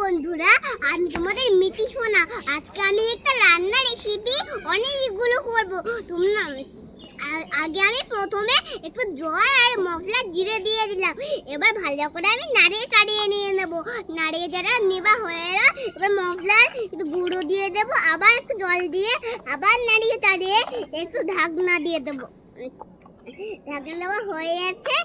বন্ধুরা, আমি তোমাদের মিটি শোনা আজকে আমি একটা রান্না রেসিপি অনেকগুলো করব। তোমরা আগে আমি প্রথমে একটু জল আর মশলা জিরে দিয়ে দিলাম। এবার ভালো করে আমি নাড়িয়ে চাড়িয়ে নিয়ে নেব। নাড়িয়ে যারা নেবা হয়ে এলো, এবার মশলার একটু গুঁড়ো দিয়ে দেব। আবার একটু জল দিয়ে আবার নাড়িয়ে চাড়িয়ে একটু ঢাকনা দিয়ে দেবো। ঢাকনা দেওয়া হয়ে যাচ্ছে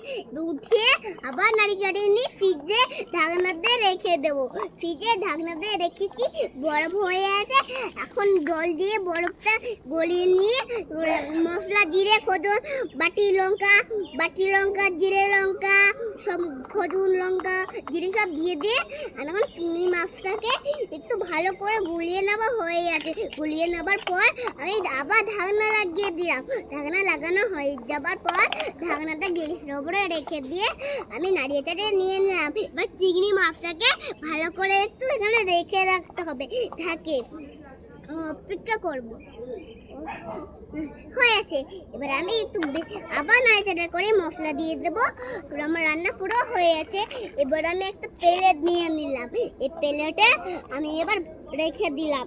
উঠিয়ে আবার নাড়ি চাড়িয়ে নিয়ে ফ্রিজে ঢাকনাতে রেখে দেবো। ফ্রিজে ঢাকনাতে রেখেছি, বরফ হয়ে আছে। এখন জল দিয়ে বরফটা গলিয়ে নিয়ে মশলা, জিরে খজুর বাটি লঙ্কা বাটি লঙ্কা, জিরে লঙ্কা, সব খজুর লঙ্কা, জিরে সব দিয়ে দিয়ে, আর এখন চিংড়ি মাছটাকে একটু ভালো করে গুলিয়ে নেওয়া হয়ে গেছে। গুলিয়ে নেবার পর আমি আবার ঢাকনা লাগিয়ে দিলাম। ঢাকনা লাগানো হয়ে যাবার পর ঢাকনাটা গ্যাসের উপরে রেখে দিয়ে আমি নাড়িয়ে চাড়িয়ে নিয়ে নিলাম। এবার চিংড়ি মাছটাকে ভালো করে একটু এখানে রেখে রাখতে হবে। ঢাকে অপেক্ষা করব। হয়েছে। এবার আমি একটু আবার নাড়াচাড়া করে মশলা দিয়ে দেবো। আমার রান্না পুরো হয়ে গেছে এবার আমি একটা প্লেট নিয়ে নিলাম। এই প্লেটে আমি এবার রেখে দিলাম।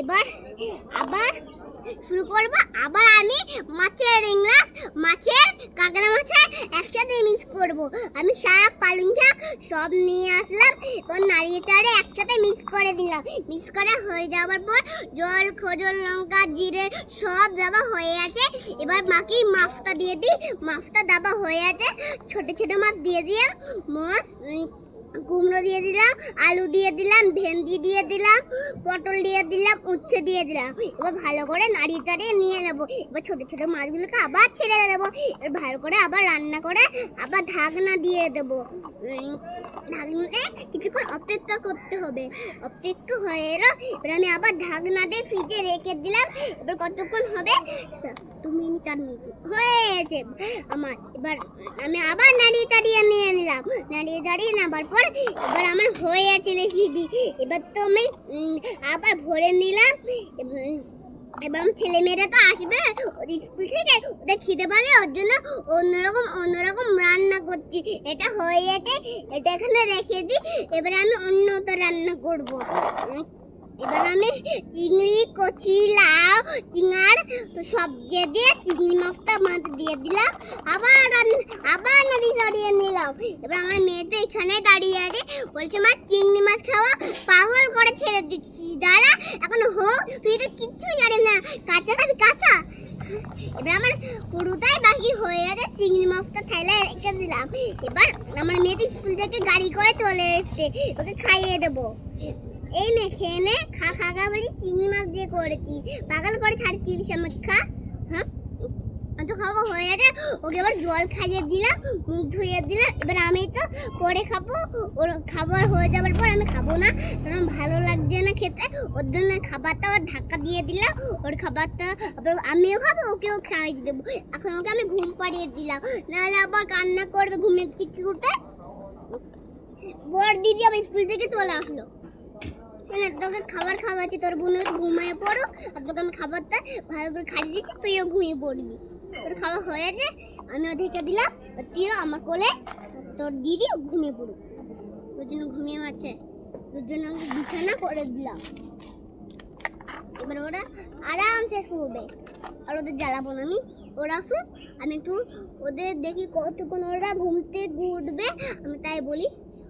এবার আবার শুরু করব। আবার আমি মাছের ইংলাস মাছের, কাঁকড়া মাছের একসাথে মিক্স করব। আমি শাক, পালং শাক সব নিয়ে আসলাম। এবার নাড়িয়ে চাড়ে একসাথে মিক্স করে দিলাম। মিক্স করা হয়ে যাওয়ার পর জল, খজল, লঙ্কা, জিরে সব দেওয়া হয়ে আছে। এবার মাকে মাছটা দিয়ে দিই। মাছটা দেওয়া হয়ে আছে। ছোট ছোট মাছ দিয়ে দিয়ে মাছ কুমড়ো দিয়ে দিলাম, আলু দিয়ে দিলাম ভেন্দি দিয়ে দিলাম, পটল দিয়ে দিলাম, উচ্ছে দিয়ে দিলাম। এবার ভালো করে নাড়িয়ে চাড়িয়ে নিয়ে নেব। এবার ছোটো ছোটো মাছগুলোকে আবার ছেড়ে দেবো। এবার ভালো করে আবার রান্না করে আবার ঢাকনা দিয়ে দেবো। ঢাকনাতে কিছুক্ষণ অপেক্ষা করতে হবে। অপেক্ষা হয়ে এলো, এবার আমি আবার ফ্রিজে রেখে দিলাম। এবার কতক্ষণ হবে? দু মিনিট চার মিনিট আমার। এবার আমি আবার নাড়িয়ে চাড়িয়ে নিয়ে নিলাম। নাড়িয়ে চাড়িয়ে নেবার পর এবার আমার রেসিপি এবার তো আমি আবার ভরে নিলাম। এবার- এবার আমার ছেলে মেয়েরা তো আসবে স্কুল থেকে। ওদের খিদে পাবে, ওর জন্য অন্যরকম অন্যরকম করছি। এটা হয়ে গেছে। এটা এখানে রেখে দিই। এবার আমি অন্যত রান্না করব। এবার আমি চিংড়ি, কচি, লাউ চিঙার তো সব দিয়ে দিয়ে চিংড়ি মাছটা মাছ দিয়ে দিলাম। আবার আবার নাড়ি দাঁড়িয়ে নিলাম। এবার আমার মেয়ে তো এখানে দাঁড়িয়ে আছে। বলছে, মা চিংড়ি মাছ খাওয়া পাগল করে ছেড়ে দিচ্ছি দাঁড়া এখন হোক তুই তো কিচ্ছু জানিস না কাঁচা খাবি কাঁচা এবার আমার পুরোটাই বাকি হয়ে গেছে চিংড়ি মাছটা রেখে দিলাম। এবার আমার মেয়ে স্কুল থেকে গাড়ি করে চলে এসছে। ওকে খাইয়ে দেবো। এই নে খেয়ে নে, খা খা খা বলি চিংড়ি মাছ দিয়ে করেছি। পাগল করে ছাড়ছিস আমাকে, খা। তো খাওয়া হয়ে গেছে। ওকে এবার জল খাইয়ে দিলাম, মুখ ধুয়ে দিলাম। এবার আমি তো করে খাব। ওর খাবার হয়ে যাওয়ার পর আমি খাব না। কারণ ভালো লাগছে না খেতে। ওর জন্য খাবারটা ওর ধাক্কা দিয়ে দিলাম। ওর খাবারটা আবার আমিও খাব, ওকেও খাইয়ে দেবো। এখন ওকে আমি ঘুম পাড়িয়ে দিলাম। নাহলে আবার কান্না করবে ঘুমের চিকি উঠে বড় দিদি আবার স্কুল থেকে চলে আসলো। তোকে খাবার খাওয়াচ্ছি, তোর বোন ঘুমিয়ে পড়ো। আর তোকে আমি খাবারটা ভালো করে খাইয়ে দিচ্ছি, তুইও ঘুমিয়ে পড়বি। তোর খাওয়া হয়ে গেছে আমি ওদেরকে দিলাম তুইও আমার কোলে, তোর দিদি ঘুমিয়ে পড়ুক। তোর জন্য ঘুমিয়ে আছে। তোর জন্য আমি বিছানা করে দিলাম। এবার ওরা আরামসে শুবে। আর ওদের জ্বালাবো না আমি ওরা শুন আমি একটু ওদের দেখি কতক্ষণ ওরা ঘুমতে উঠবে, আমি তাই বলি।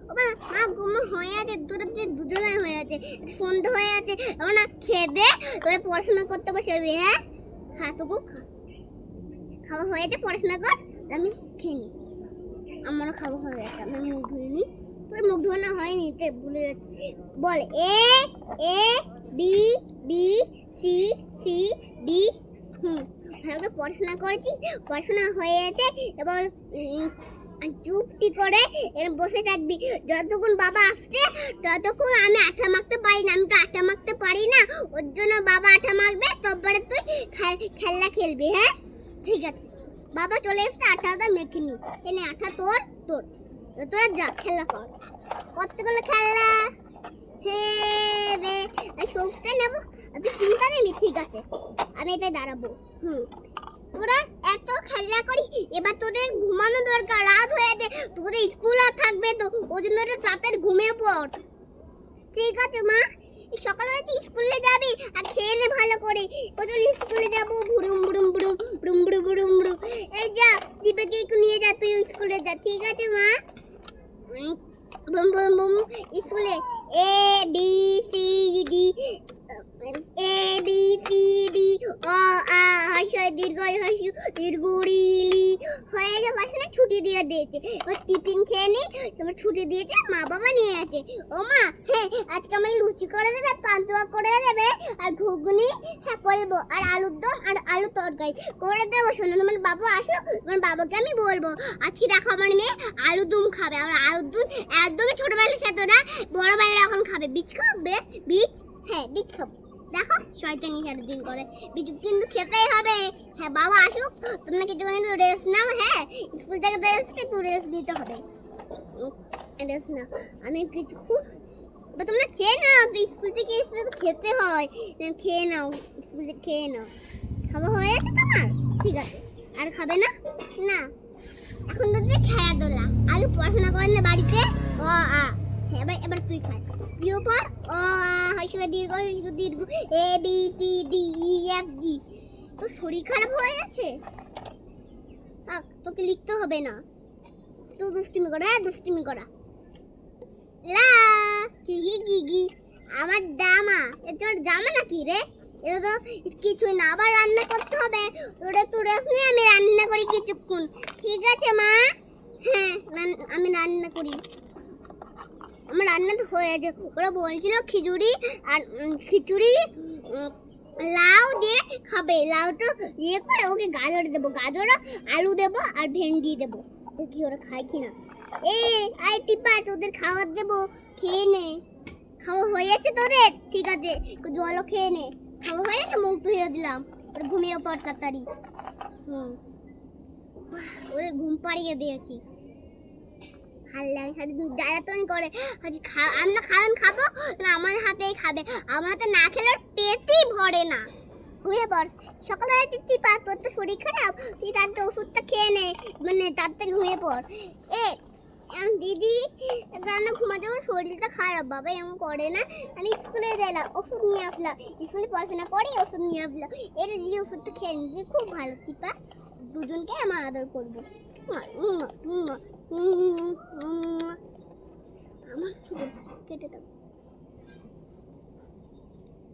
ও মা, ঘুম হয়ে আছে দুটোতে দুজনে হয়ে আছে সন্ধ্যা হয়ে আছে না খেয়ে দে, এবার পড়াশোনা করতে বসবি হ্যাঁ? খাটুকু খা খাওয়া হয়ে গেছে, পড়াশোনা কর, আমি খেয়ে নিই আমারও খাওয়া হয়ে গেছে, আমি মুখ ধুয়ে নিই তোর মুখ ধোয়ানো হয়নি, তে ভুলে যাচ্ছি। বল, A A, B B, C C, D, হুম। ভালো করে পড়াশোনা করেছি, পড়াশোনা হয়ে গেছে এবার চুপটি করে এরকম বসে থাকবি। যতক্ষণ বাবা আসছে, ততক্ষণ আমি আঠা মাখতে পারি না, আমি তো আঠা মাখতে পারি না। ওর জন্য বাবা আঠা মাখবে তারপরে তুই খে- খেলনা খেলবি হ্যাঁ? ঠিক আছে। বাবা চলে এসছে আঠাটা মেখে নি। এনে আঠা তোর তোর। তোরা যা, খেলা কর। কতগুলো খেলা? হ্যাঁ রে আমি সবটা নেব? আপনি চিন্তা নেবি ঠিক আছে। আমি এটাই দাঁড়াবো। হুম। তোরা এত খেলা করি এবার তোদের ঘুমানো দরকার। রাত হয়ে যায় তোদের স্কুল আর থাকবে তো, ওই জন্য রাতের ঘুমিয়ে পড়। ঠিক আছে, মা। সকালবেলা স্কুলে যাবি, আর খেয়ে নে ভালো করে। ওজন স্কুলে যাব, ভুরুম ভুরুম ভুরুম ভুরুম ভুরুম এই যা দীপাকে একটু নিয়ে যা তুই স্কুলে যা ঠিক আছে মা উম, বুম বুম বুম স্কুলে A B C D A B C D অ আ হর্ষই দীর্ঘ হর্ষু দীর্ঘুড়ি হয়ে ছুটি দিয়ে দিয়েছে। এবার টিফিন খেয়ে নি, তোমার ছুটি দিয়েছে মা বাবা নিয়ে আছে। ও মা হ্যাঁ আজকে লুচি করে দেবে, পান্তুয়া করে দেবে, আর ঘুগনি হ্যাঁ আর আলুর দম আর আলু তরকারি করে দেবো। শোনো, তোমার বাবা আসো তোমার বাবাকে আমি বলব, আজকে দেখো আমার মেয়ে আলু দম খাবে। আর আলু দম একদমই ছোটবেলায় খেতো না বড়বেলায় এখন খাবে। বীজ খাবে? বীজ? হ্যাঁ বীজ খাব। দেখো, শয়তানি সারাদিন করে। বীজ কিন্তু খেতেই হবে। হ্যাঁ বাবা আসুক, তোমরা কিছু কিন্তু রেস্ট নাও হ্যাঁ? স্কুল থেকে রেস্ট একটু রেস্ট দিতে হবে। রেস্ট নাও। আমি কিছু তোমরা খেয়ে নাও, তো স্কুল থেকে এসে তো খেতে হয়। খেয়ে নাও স্কুল থেকে খেয়ে নাও। খাওয়া হয়ে আছে তোমার? ঠিক আছে। আর খাবে না? না। এখন তো খেলাধুলা। আগে পড়াশোনা করেন না বাড়িতে? ও, আ। এবার এবার তুই খাই বিয়ে পর হইসু দীর্ঘ দীর্ঘ। A B C D E F G. তোর শরীর খারাপ হয়ে গেছে? থাক, তোকে লিখতে হবে না। তুই দুষ্টুমি করা হ্যাঁ দুষ্টুমি করা। লা আমার জামা। এ তোর জামা নাকি রে? এটা তো কিছুই না আবার রান্না করতে হবে। ওটা তো নিয়ে আমি রান্না করি কিছুক্ষণ। ঠিক আছে মা? হ্যাঁ আমি রান্না করি। আমার রান্না তো হয়ে গেছে। ওরা বলছিল খিচুড়ি আর খিচুড়ি লাউ দিয়ে খাবে। লাউটা ইয়ে করে ওকে গাজর দেবো। গাজর আলু দেবো আর ভেন্ডি দেবো। দেখি ওরা খায় কিনা এ আই টিপা, তোদের খাবার দেবো। খেয়ে নে। খাওয়া হয়ে গেছে তোদের? ঠিক আছে জলও খেয়ে নে। খাওয়া হয়ে গেছে, মুখ ধুয়ে দিলাম। ওর ঘুমিয়ে পড় তাড়াতাড়ি। হুম। ওদের ঘুম পাড়িয়ে দিয়েছি। লাগে সারাদিন জ্বালাতন করে। আমরা খাওয়ান খাব? না, আমার হাতেই খাবে। আমার হাতে না খেলে পেটই ভরে না। ঘুমিয়ে পড় সকালবেলা তুই টিপা তোর তো শরীর খারাপ? তুই তার ওষুধটা খেয়ে নে। মানে তাড়াতাড়ি ঘুমিয়ে পড়। এ দিদি, রান্না ঘুমাতে আমার শরীরটা খারাপ। বাবা এমন করে না। আমি স্কুলে গেলাম ওষুধ নিয়ে আসলাম। স্কুলে পড়াশোনা করে ওষুধ নিয়ে আসলাম। এটা দিদি, ওষুধটা খেয়ে নিচ্ছি খুব ভালো। টিপা দুজনকে আমার আদর করব। আমার কেটে দাও।